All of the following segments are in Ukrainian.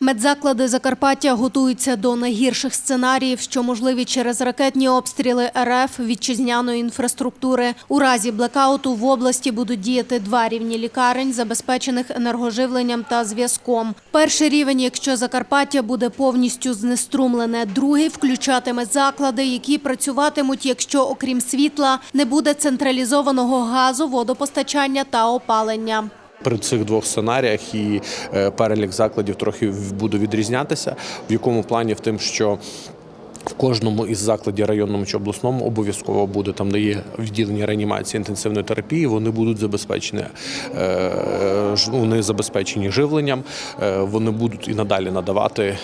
Медзаклади Закарпаття готуються до найгірших сценаріїв, що можливі через ракетні обстріли РФ вітчизняної інфраструктури. У разі блекауту в області будуть діяти два рівні лікарень, забезпечених енергоживленням та зв'язком. Перший рівень, якщо Закарпаття буде повністю знеструмлене, другий включатиме заклади, які працюватимуть, якщо окрім світла не буде централізованого газу, водопостачання та опалення. При цих двох сценаріях і е, перелік закладів трохи буде відрізнятися. В якому плані в тим, що в кожному із закладів районному чи обласному обов'язково буде там, де є відділення реанімації інтенсивної терапії. Вони будуть забезпечені, е, ж- вони забезпечені живленням. е, Вони будуть і надалі надавати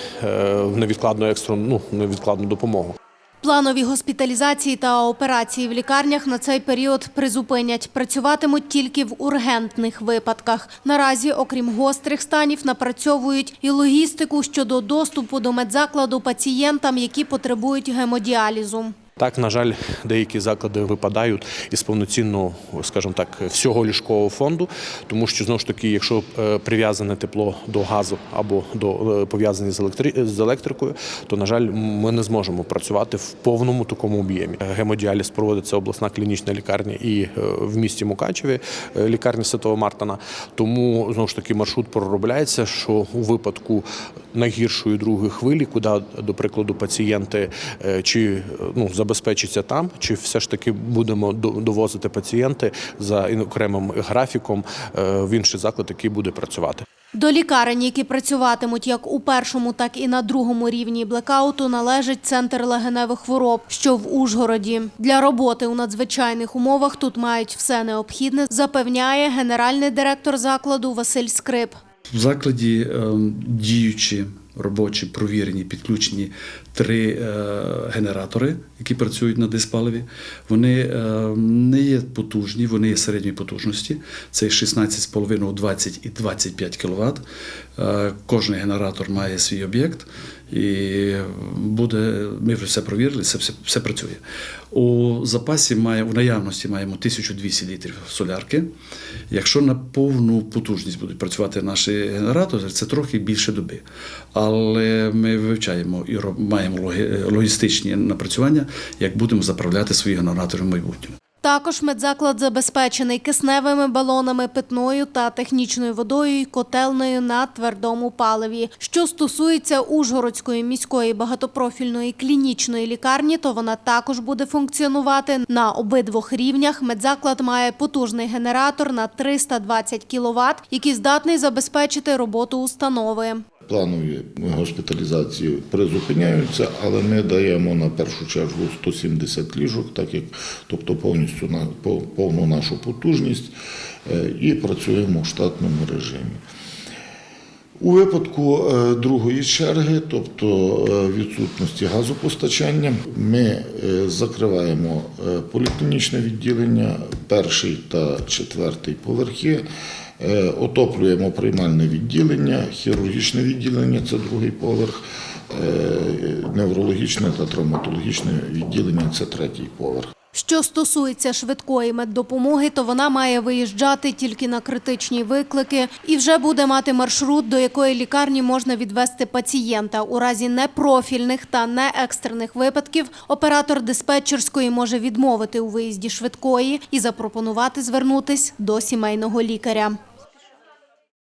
невідкладну екстрену ну, невідкладну допомогу. Планові госпіталізації та операції в лікарнях на цей період призупинять. Працюватимуть тільки в ургентних випадках. Наразі, окрім гострих станів, напрацьовують і логістику щодо доступу до медзакладу пацієнтам, які потребують гемодіалізу. Так, на жаль, деякі заклади випадають із повноцінного, скажімо так, всього ліжкового фонду, тому що знову ж таки, якщо е, прив'язане тепло до газу або до е, пов'язані з, електри... з електрикою, то на жаль, ми не зможемо працювати в повному такому об'ємі. Гемодіаліз проводиться обласна клінічна лікарня і е, в місті Мукачеві лікарня Святого Мартина. Тому знову ж таки маршрут проробляється, що у випадку найгіршої другої хвилі, куди, до прикладу, пацієнти чи ну, забезпечаться там, чи все ж таки будемо до- довозити пацієнти за окремим графіком е, в інший заклад, який буде працювати. До лікарень, які працюватимуть як у першому, так і на другому рівні блекауту, належить центр легеневих хвороб, що в Ужгороді. Для роботи у надзвичайних умовах тут мають все необхідне, запевняє генеральний директор закладу Василь Скрип. В закладі е, діючі робочі, провірені, підключені три е, генератори, які працюють на диспаливі. Вони е, не є потужні, вони є середньої потужності. Це 16,5, 20 і 25 кВт. Кожний генератор має свій об'єкт. І буде, ми вже все провірили, все, все, все працює. У запасі має, в наявності маємо 1200 літрів солярки. Якщо на повну потужність будуть працювати наші генератори, це трохи більше доби. Але ми вивчаємо і маємо логістичні напрацювання, як будемо заправляти свої генератори в майбутньому. Також медзаклад забезпечений кисневими балонами, питною та технічною водою і котельною на твердому паливі. Що стосується Ужгородської міської багатопрофільної клінічної лікарні, то вона також буде функціонувати на обидвох рівнях. Медзаклад має потужний генератор на 320 кВт, який здатний забезпечити роботу установи. Планові госпіталізації призупиняються, але ми даємо на першу чергу 170 ліжок, так як тобто повністю на повну нашу потужність е, і працюємо в штатному режимі. У випадку е, другої черги, тобто е, відсутності газопостачання, ми закриваємо поліклінічне відділення, перший та четвертий поверхи, отоплюємо приймальне відділення, хірургічне відділення це другий поверх, е, неврологічне та травматологічне відділення це третій поверх. Що стосується швидкої меддопомоги, то вона має виїжджати тільки на критичні виклики і вже буде мати маршрут, до якої лікарні можна відвести пацієнта. У разі непрофільних та неекстрених випадків оператор диспетчерської може відмовити у виїзді швидкої і запропонувати звернутись до сімейного лікаря.